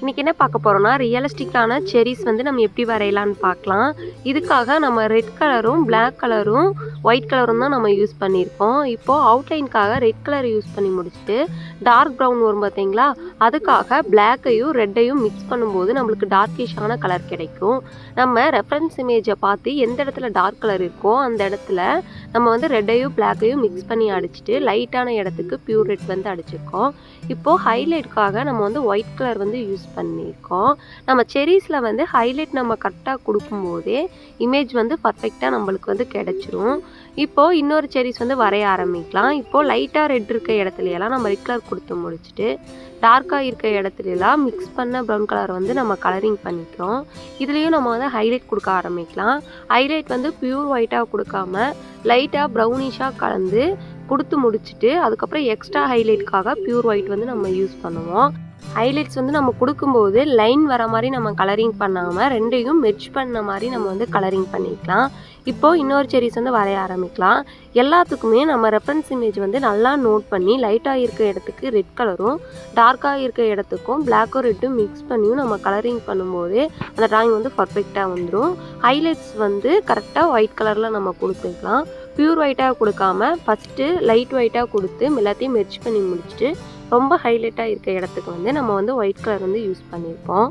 இன்றைக்கி என்ன பார்க்க போகிறோம்னா ரியலிஸ்டிக்கான செரிஸ் வந்து நம்ம எப்படி வரையலான்னு பார்க்கலாம். இதுக்காக நம்ம ரெட் கலரும் பிளாக் கலரும் ஒயிட் கலரும் தான் நம்ம யூஸ் பண்ணியிருக்கோம். இப்போது அவுட்லைனுக்காக ரெட் கலர் யூஸ் பண்ணி முடிச்சுட்டு டார்க் ப்ரௌன் வரும் பார்த்தீங்களா? அதுக்காக பிளாக்கையும் ரெட்டையும் மிக்ஸ் பண்ணும்போது நம்மளுக்கு டார்க்கிஷான கலர் கிடைக்கும். நம்ம ரெஃபரன்ஸ் இமேஜை பார்த்து எந்த இடத்துல டார்க் கலர் இருக்கோ அந்த இடத்துல நம்ம வந்து ரெட்டையும் பிளாக்கையும் மிக்ஸ் பண்ணி அடிச்சிட்டு லைட்டான இடத்துக்கு பியூர் ரெட் வந்து அடிச்சிருக்கோம். இப்போது ஹைலைட்காக நம்ம வந்து ஒயிட் கலர் வந்து யூஸ் பண்ணியிருக்கோம். நம்ம செரீஸில் வந்து ஹைலைட் நம்ம கரெக்டாக கொடுக்கும்போதே இமேஜ் வந்து பர்ஃபெக்டாக நம்மளுக்கு வந்து கிடச்சிரும். இப்போது இன்னொரு செரீஸ் வந்து வரைய ஆரம்பிக்கலாம். இப்போது லைட்டாக ரெட் இருக்க இடத்துலையெல்லாம் நம்ம ரெட் கலர் கொடுத்து முடிச்சுட்டு டார்க்காக இருக்க இடத்துலலாம் மிக்ஸ் பண்ண ப்ரௌன் கலர் வந்து நம்ம கலரிங் பண்ணிக்கிறோம். இதுலேயும் நம்ம வந்து ஹைலைட் கொடுக்க ஆரம்பிக்கலாம். ஹைலைட் வந்து பியூர் ஒயிட்டாக கொடுக்காம லைட்டாக ப்ரௌனிஷாக கலந்து கொடுத்து முடிச்சுட்டு அதுக்கப்புறம் எக்ஸ்ட்ரா ஹைலைட்காக ப்யூர் ஒயிட் வந்து நம்ம யூஸ் பண்ணுவோம். ஹைலைட்ஸ் வந்து நம்ம கொடுக்கும்போது லைன் வர மாதிரி நம்ம கலரிங் பண்ணாமல் ரெண்டையும் மெர்ச் பண்ண மாதிரி நம்ம வந்து கலரிங் பண்ணிக்கலாம். இப்போது இன்னொரு செரிஸ் வந்து வரைய ஆரம்பிக்கலாம். எல்லாத்துக்குமே நம்ம ரெஃபரன்ஸ் இமேஜ் வந்து நல்லா நோட் பண்ணி லைட்டாக இருக்க இடத்துக்கு ரெட் கலரும் டார்க்காக இருக்க இடத்துக்கும் பிளாக்கும் ரெட்டும் மிக்ஸ் பண்ணியும் நம்ம கலரிங் பண்ணும்போது அந்த டிராயிங் வந்து பர்ஃபெக்டாக வந்துடும் ஹைலைட்ஸ் வந்து கரெக்டாக ஒயிட் கலரில் நம்ம கொடுத்துக்கலாம். ப்யூர் ஒயிட்டாக கொடுக்காம ஃபஸ்ட்டு லைட் ஒயிட்டாக கொடுத்து எல்லாத்தையும் மெர்ச் பண்ணி முடிச்சுட்டு ரொம்ப ஹைலைட்டாக இருக்க இடத்துக்கு வந்து நம்ம வந்து ஒயிட் கலர் வந்து யூஸ் பண்ணியிருப்போம்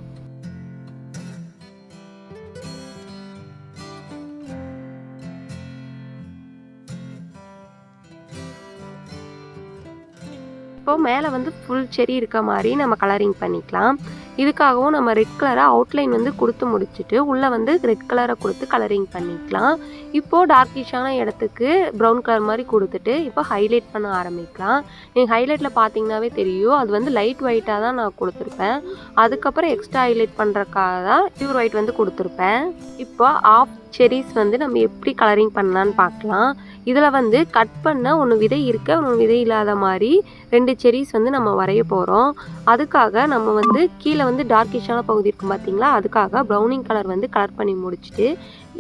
இப்போ மேலே வந்து ஃபுல் செரி இருக்க மாதிரி நம்ம கலரிங் பண்ணிக்கலாம். இதுக்காகவும் நம்ம ரெட் கலரை அவுட்லைன் வந்து கொடுத்து முடிச்சுட்டு உள்ளே வந்து ரெட் கலரை கொடுத்து கலரிங் பண்ணிக்கலாம். இப்போது டார்க்கிஷான இடத்துக்கு ப்ரௌன் கலர் மாதிரி கொடுத்துட்டு இப்போ ஹைலைட் பண்ண ஆரம்பிக்கலாம். நீங்கள் ஹைலைட்டில் பார்த்தீங்கன்னாவே தெரியும் அது வந்து லைட் ஒயிட்டாக தான் நான் கொடுத்துருப்பேன். அதுக்கப்புறம் எக்ஸ்ட்ரா ஹைலைட் பண்ணுறக்காக தான் பியூர் ஒயிட் வந்து கொடுத்துருப்பேன். இப்போ ஆஃப் செரிஸ் வந்து நம்ம எப்படி கலரிங் பண்ணலான்னு பார்க்கலாம் இதில் வந்து கட் பண்ண ஒன்று விதை இருக்க ஒன்று விதை இல்லாத மாதிரி ரெண்டு செரிஸ் வந்து நம்ம வரைய போகிறோம் அதுக்காக நம்ம வந்து கீழே வந்து டார்க்கிஷான பகுதி இருக்கும் பார்த்தீங்களா அதுக்காக ப்ரௌனிங் கலர் வந்து கலர் பண்ணி முடிச்சுட்டு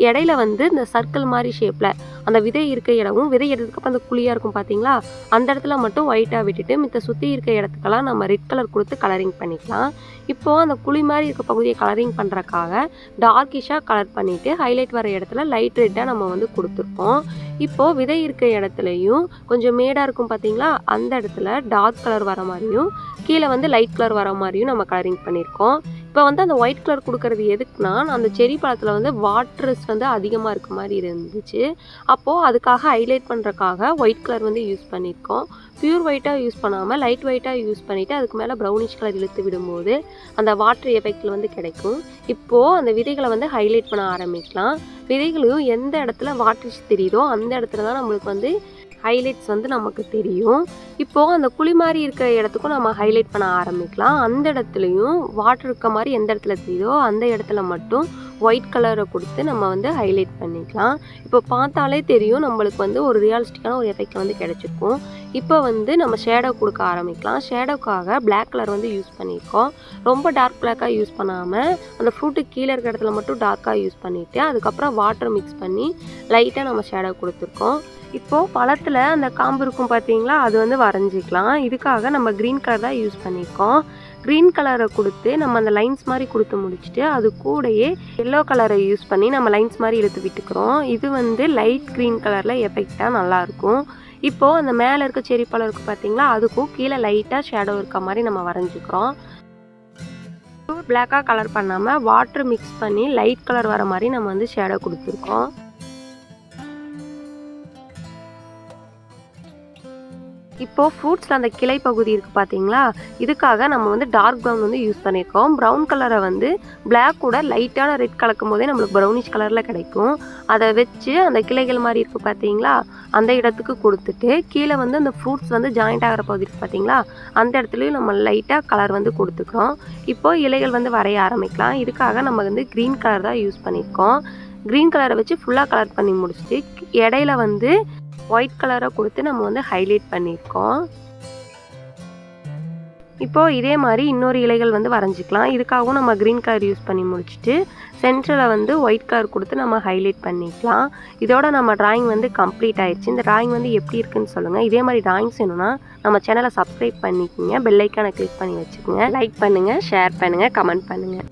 இடையில வந்து இந்த சர்க்கிள் மாதிரி ஷேப்பில் அந்த விதை இருக்க இடமும் விதை எடுத்ததுக்கப்புறம் அந்த குழியாக இருக்கும் பார்த்தீங்களா அந்த இடத்துல மட்டும் ஒயிட்டாக விட்டுட்டு மித்த சுற்றி இருக்க இடத்துக்கெல்லாம் நம்ம ரெட் கலர் கொடுத்து கலரிங் பண்ணிக்கலாம். இப்போது அந்த குழி மாதிரி இருக்க பகுதியை கலரிங் பண்ணுறக்காக டார்க்கிஷாக கலர் பண்ணிவிட்டு ஹைலைட் வர இடத்துல லைட் ரெட்டாக நம்ம வந்து கொடுத்துருக்கோம். இப்போது விதை இருக்க இடத்துலையும் கொஞ்சம் மேடாக இருக்கும் பார்த்தீங்களா அந்த இடத்துல டார்க் கலர் வர மாதிரியும் கீழே வந்து லைட் கலர் வர மாதிரியும் நம்ம கலரிங் பண்ணியிருக்கோம் இப்போ வந்து அந்த ஒயிட் கலர் கொடுக்கறது எதுக்குன்னா அந்த செரி பழத்தில் வந்து வாட்டர்ஸ் வந்து அதிகமாக இருக்க மாதிரி இருந்துச்சு. அப்போது அதுக்காக ஹைலைட் பண்ணுறக்காக ஒயிட் கலர் வந்து யூஸ் பண்ணியிருக்கோம் ப்யூர் ஒயிட்டாக யூஸ் பண்ணாமல் லைட் ஒயிட்டாக யூஸ் பண்ணிவிட்டு அதுக்கு மேலே ப்ரௌனிஷ் கலர் இழுத்து விடும்போது அந்த வாட்டர் எஃபெக்டில் வந்து கிடைக்கும். இப்போது அந்த விதைகளை வந்து ஹைலைட் பண்ண ஆரம்பிக்கலாம். விதைகளும் எந்த இடத்துல வாட்டர்ஸ் தெரியுதோ அந்த இடத்துல தான் நம்மளுக்கு வந்து ஹைலைட்ஸ் வந்து நமக்கு தெரியும். இப்போது அந்த குழி மாதிரி இருக்கிற இடத்துக்கும் நம்ம ஹைலைட் பண்ண ஆரம்பிக்கலாம். அந்த இடத்துலையும் வாட்டர் இருக்க மாதிரி எந்த இடத்துல தெரியுதோ அந்த இடத்துல மட்டும் ஒயிட் கலரை கொடுத்து நம்ம வந்து ஹைலைட் பண்ணிக்கலாம். இப்போ பார்த்தாலே தெரியும் நம்மளுக்கு வந்து ஒரு ரியலிஸ்டிக்கான ஒரு எஃபெக்ட் வந்து கிடச்சிருக்கும். இப்போ வந்து நம்ம ஷேடோ கொடுக்க ஆரம்பிக்கலாம். ஷேடோக்காக பிளாக் கலர் வந்து யூஸ் பண்ணியிருக்கோம் ரொம்ப டார்க் பிளாக்காக யூஸ் பண்ணாமல் அந்த ஃப்ரூட்டு கீழே இருக்கிற இடத்துல மட்டும் டார்க்காக யூஸ் பண்ணிவிட்டு அதுக்கப்புறம் வாட்டர் மிக்ஸ் பண்ணி லைட்டாக நம்ம ஷேடோ கொடுத்துருக்கோம். இப்போது பழத்தில் அந்த காம்பு இருக்கும் பார்த்தீங்களா அது வந்து வரைஞ்சிக்கலாம். இதுக்காக நம்ம க்ரீன் கலர் தான் யூஸ் பண்ணியிருக்கோம் க்ரீன் கலரை கொடுத்து நம்ம அந்த லைன்ஸ் மாதிரி கொடுத்து முடிச்சுட்டு அது கூடயே எல்லோ கலரை யூஸ் பண்ணி நம்ம லைன்ஸ் மாதிரி இழுத்து விட்டுக்கிறோம். இது வந்து லைட் க்ரீன் கலரில் எஃபெக்டாக நல்லாயிருக்கும் இப்போது அந்த மேலே இருக்க செரி பழம் இருக்குது பார்த்தீங்களா அதுக்கும் கீழே லைட்டாக ஷேடோ இருக்க மாதிரி நம்ம வரைஞ்சிக்கிறோம். பிளாக்காக கலர் பண்ணாமல் வாட்டர் மிக்ஸ் பண்ணி லைட் கலர் வர மாதிரி நம்ம வந்து ஷேடோ கொடுத்துருக்கோம். இப்போது ஃப்ரூட்ஸில் அந்த கிளை பகுதி இருக்குது பார்த்தீங்களா இதுக்காக நம்ம வந்து டார்க் ப்ரௌன் வந்து யூஸ் பண்ணியிருக்கோம் ப்ரௌன் கலரை வந்து பிளாக் கூட லைட்டான ரெட் கலக்கும் போதே நம்மளுக்கு ப்ரௌனிஷ் கலரில் கிடைக்கும். அதை வச்சு அந்த கிளைகள் மாதிரி இருக்குது பார்த்தீங்களா அந்த இடத்துக்கு கொடுத்துட்டு கீழே வந்து அந்த ஃப்ரூட்ஸ் வந்து ஜாயிண்ட் ஆகிற பகுதி இருக்குது பார்த்தீங்களா அந்த இடத்துலையும் நம்ம லைட்டாக கலர் வந்து கொடுத்துக்கிறோம். இப்போது இலைகள் வந்து வரைய ஆரம்பிக்கலாம். இதுக்காக நம்ம வந்து க்ரீன் கலர் தான் யூஸ் பண்ணியிருக்கோம் க்ரீன் கலரை வச்சு ஃபுல்லாக கலர் பண்ணி முடிச்சுட்டு இடையில வந்து ஒயிட் கலரை கொடுத்து நம்ம வந்து ஹைலைட் பண்ணியிருக்கோம். இப்போது இதே மாதிரி இன்னொரு இலைகள் வந்து வரைஞ்சிக்கலாம். இதுக்காகவும் நம்ம க்ரீன் கலர் யூஸ் பண்ணி முடிச்சுட்டு சென்டரில் வந்து ஒயிட் கலர் கொடுத்து நம்ம ஹைலைட் பண்ணிக்கலாம். இதோட நம்ம டிராயிங் வந்து கம்ப்ளீட் ஆயிடுச்சு. இந்த டிராயிங் வந்து எப்படி இருக்குன்னு சொல்லுங்கள் இதே மாதிரி டிராயிங்ஸ் வேணும்னா நம்ம சேனலை சப்ஸ்கிரைப் பண்ணிக்கோங்க. பெல் கிளிக் பண்ணி வச்சுக்கோங்க. லைக் பண்ணுங்கள் ஷேர் பண்ணுங்கள் கமெண்ட் பண்ணுங்கள்